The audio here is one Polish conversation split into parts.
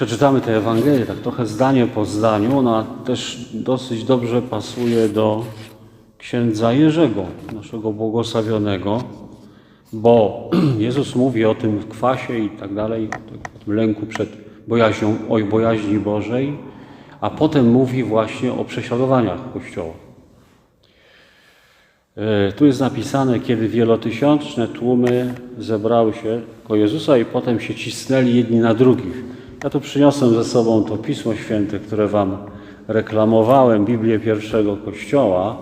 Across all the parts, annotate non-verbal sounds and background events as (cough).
przeczytamy tę Ewangelię, tak trochę zdanie po zdaniu, ona też dosyć dobrze pasuje do księdza Jerzego, naszego błogosławionego, bo (clears throat) Jezus mówi o tym kwasie i tak dalej, o tym lęku przed bojaźnią, o bojaźni Bożej, a potem mówi właśnie o prześladowaniach Kościoła. E, Tu jest napisane, kiedy wielotysiączne tłumy zebrały się koło Jezusa i potem się cisnęli jedni na drugich. Ja tu przyniosłem ze sobą to Pismo Święte, które Wam reklamowałem, Biblię pierwszego Kościoła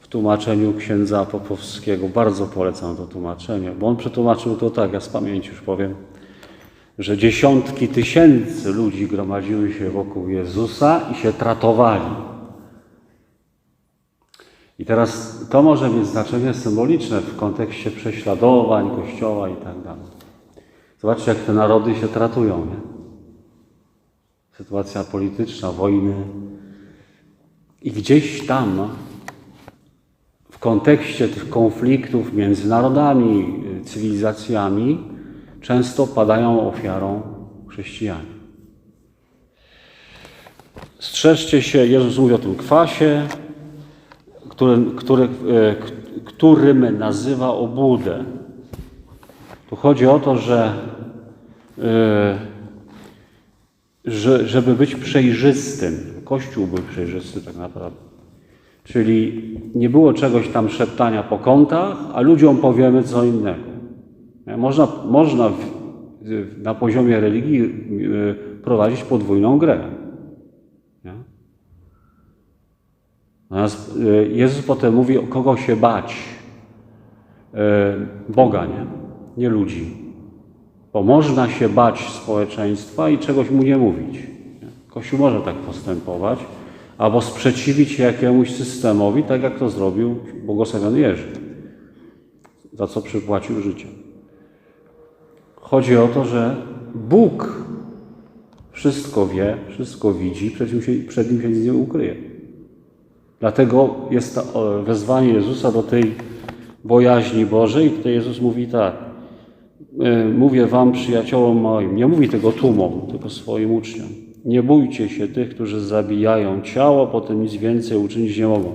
w tłumaczeniu księdza Popowskiego. Bardzo polecam to tłumaczenie, bo on przetłumaczył to tak, ja z pamięci już powiem, że dziesiątki tysięcy ludzi gromadziły się wokół Jezusa i się tratowali. I teraz to może mieć znaczenie symboliczne w kontekście prześladowań Kościoła i tak dalej. Zobaczcie, jak te narody się tratują. Nie? Sytuacja polityczna, wojny. I gdzieś tam, w kontekście tych konfliktów między narodami, cywilizacjami, często padają ofiarą chrześcijanie. Strzeżcie się, Jezus mówi o tym kwasie, który, który, którym nazywa obłudę. Tu chodzi o to, że, e, że żeby być przejrzystym, Kościół był przejrzysty tak naprawdę. Czyli nie było czegoś tam szeptania po kątach, a ludziom powiemy co innego. Można, można w, na poziomie religii e, prowadzić podwójną grę. Nie? Natomiast e, Jezus potem mówi, kogo się bać. E, Boga, nie? Nie ludzi. Bo można się bać społeczeństwa i czegoś mu nie mówić. Kościół może tak postępować, albo sprzeciwić się jakiemuś systemowi, tak jak to zrobił błogosławiony Jerzy, za co przypłacił życie. Chodzi o to, że Bóg wszystko wie, wszystko widzi, przed nim się, przed nim się nic nie ukryje. Dlatego jest to o, wezwanie Jezusa do tej bojaźni Bożej. I tutaj Jezus mówi tak. E, Mówię wam, przyjaciołom moim, nie mówi tego tłumom, tylko swoim uczniom. Nie bójcie się tych, którzy zabijają ciało, potem nic więcej uczynić nie mogą.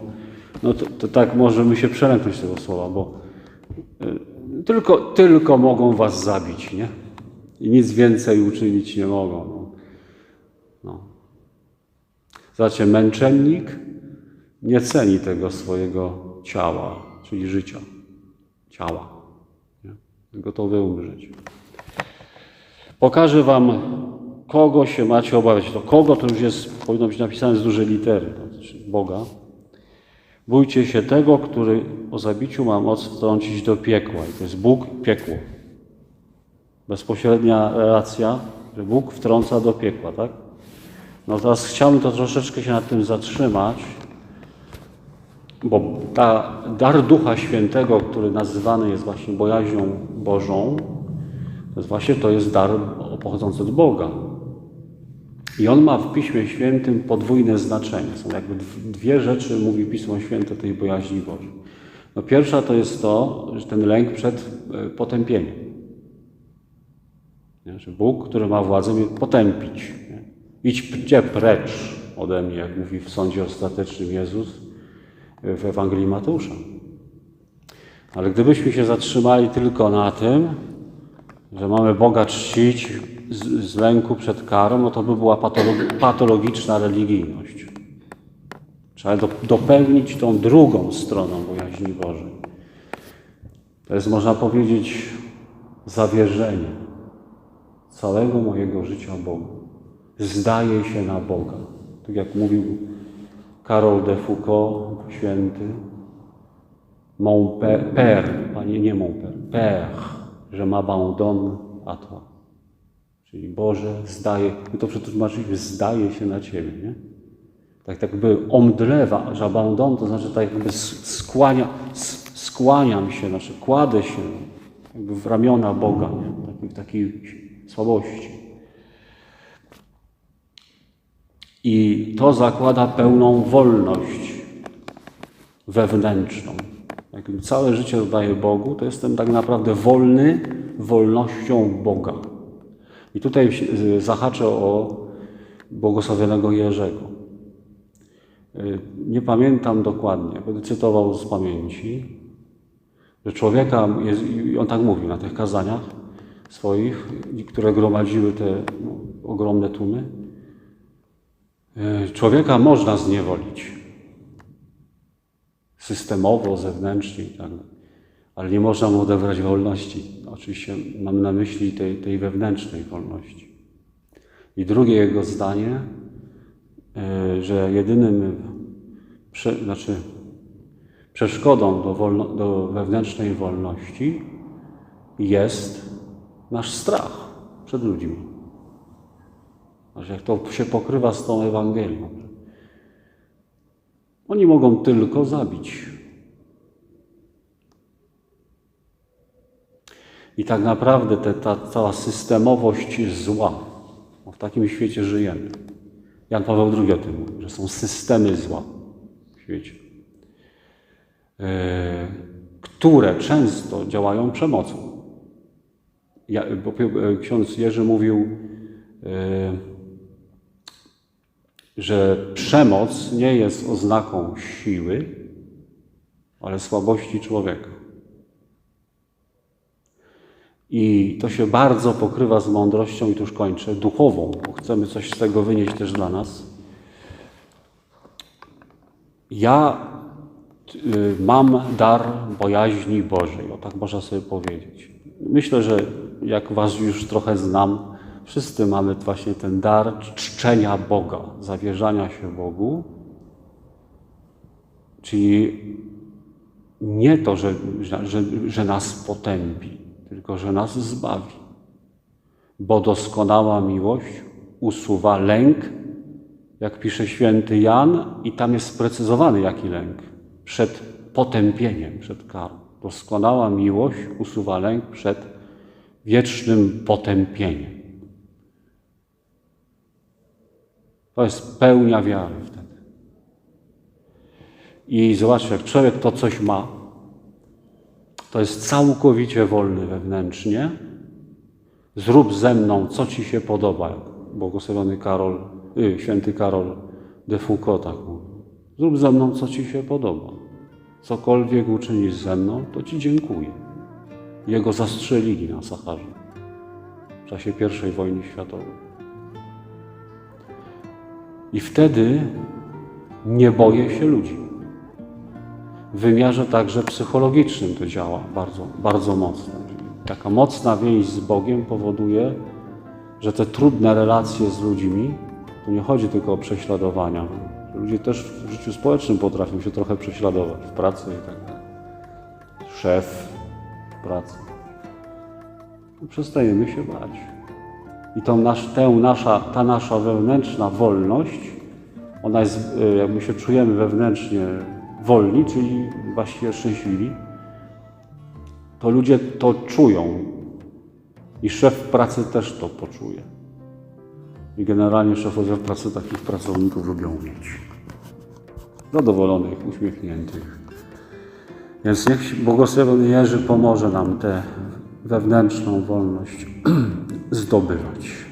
No to, to tak możemy się przelęknąć tego słowa, bo e, tylko, tylko mogą was zabić, nie? I nic więcej uczynić nie mogą. No. No. Zobaczcie, męczennik nie ceni tego swojego ciała, czyli życia. Ciała. Gotowy umrzeć. Pokażę Wam, kogo się macie obawiać. To kogo to już jest, powinno być napisane z dużej litery, to znaczy Boga. Bójcie się tego, który o zabiciu ma moc wtrącić do piekła. I to jest Bóg, piekło. Bezpośrednia relacja, że Bóg wtrąca do piekła, tak? No teraz chciałbym to troszeczkę się nad tym zatrzymać, bo ta dar Ducha Świętego, który nazywany jest właśnie bojaźnią Bożą, to jest właśnie to jest dar pochodzący od Boga. I on ma w Piśmie Świętym podwójne znaczenie. Są jakby dw- dwie rzeczy, mówi Pismo Święte tej bojaźni Bożej. No pierwsza to jest to, że ten lęk przed e, potępieniem. Nie? Że Bóg, który ma władzę, mnie potępić. Nie? Idźcie precz ode mnie, jak mówi w sądzie ostatecznym Jezus w Ewangelii Mateusza. Ale gdybyśmy się zatrzymali tylko na tym, że mamy Boga czcić z, z lęku przed karą, no to by była patolog- patologiczna religijność. Trzeba do, dopełnić tą drugą stroną bojaźni Bożej. To jest, można powiedzieć, zawierzenie całego mojego życia Bogu. Zdaje się na Boga. Tak jak mówił Karol de Foucault, święty, mon père, panie nie mon père, père, je m'abandonne à toi. Czyli Boże, zdaje, my to przetłumaczyliśmy, zdaje się na Ciebie, nie? Tak jakby omdlewa, j'abandonne, to znaczy tak jakby skłania, skłaniam się, znaczy kładę się jakby w ramiona Boga, nie? Takiej, takiej słabości. I to zakłada pełną wolność wewnętrzną. Jak całe życie oddaję Bogu, to jestem tak naprawdę wolny wolnością Boga. I tutaj y, zahaczę o błogosławionego Jerzego. Y, Nie pamiętam dokładnie, będę cytował z pamięci, że człowieka, jest, i on tak mówił na tych kazaniach swoich, które gromadziły te no, ogromne tłumy, człowieka można zniewolić systemowo, zewnętrznie i tak dalej. Ale nie można mu odebrać wolności. Oczywiście mam na myśli tej, tej wewnętrznej wolności. I drugie jego zdanie, e, że jedynym prze, znaczy przeszkodą do, wolno, do wewnętrznej wolności jest nasz strach przed ludźmi. Znaczy, jak to się pokrywa z tą Ewangelią. Oni mogą tylko zabić. I tak naprawdę te, ta cała systemowość zła, bo w takim świecie żyjemy. Jan Paweł II o tym mówi, że są systemy zła w świecie, e, które często działają przemocą. Ja, e, ksiądz Jerzy mówił, e, że przemoc nie jest oznaką siły, ale słabości człowieka. I to się bardzo pokrywa z mądrością, i tu już kończę, duchową, bo chcemy coś z tego wynieść też dla nas. Ja y, mam dar bojaźni Bożej, o tak można sobie powiedzieć. Myślę, że jak Was już trochę znam, wszyscy mamy właśnie ten dar czczenia Boga, zawierzania się Bogu. Czyli nie to, że, że, że nas potępi, tylko że nas zbawi. Bo doskonała miłość usuwa lęk, jak pisze święty Jan, i tam jest sprecyzowany jaki lęk przed potępieniem, przed karą. Doskonała miłość usuwa lęk przed wiecznym potępieniem. To jest pełnia wiary wtedy. I zobaczcie, jak człowiek to coś ma, to jest całkowicie wolny wewnętrznie. Zrób ze mną, co ci się podoba. jak Błogosławiony Karol, y, święty Karol de Foucault tak mówi. Zrób ze mną, co ci się podoba. Cokolwiek uczynisz ze mną, to ci dziękuję. Jego zastrzelili na Saharze w czasie I wojny światowej. I wtedy nie boję się ludzi. W wymiarze także psychologicznym to działa bardzo, bardzo mocno. Taka mocna więź z Bogiem powoduje, że te trudne relacje z ludźmi, tu nie chodzi tylko o prześladowania, ludzie też w życiu społecznym potrafią się trochę prześladować, w pracy i tak dalej. Szef w pracy. Przestajemy się bać. I tą nasz, tę nasza, ta nasza wewnętrzna wolność, ona jest, y, jak my się czujemy wewnętrznie wolni, czyli właściwie szczęśliwi, to ludzie to czują. I szef pracy też to poczuje. I generalnie szefowie pracy takich pracowników lubią mieć. Zadowolonych, uśmiechniętych. Więc niech błogosławiony Jerzy pomoże nam tę wewnętrzną wolność (clears throat) zdobywać.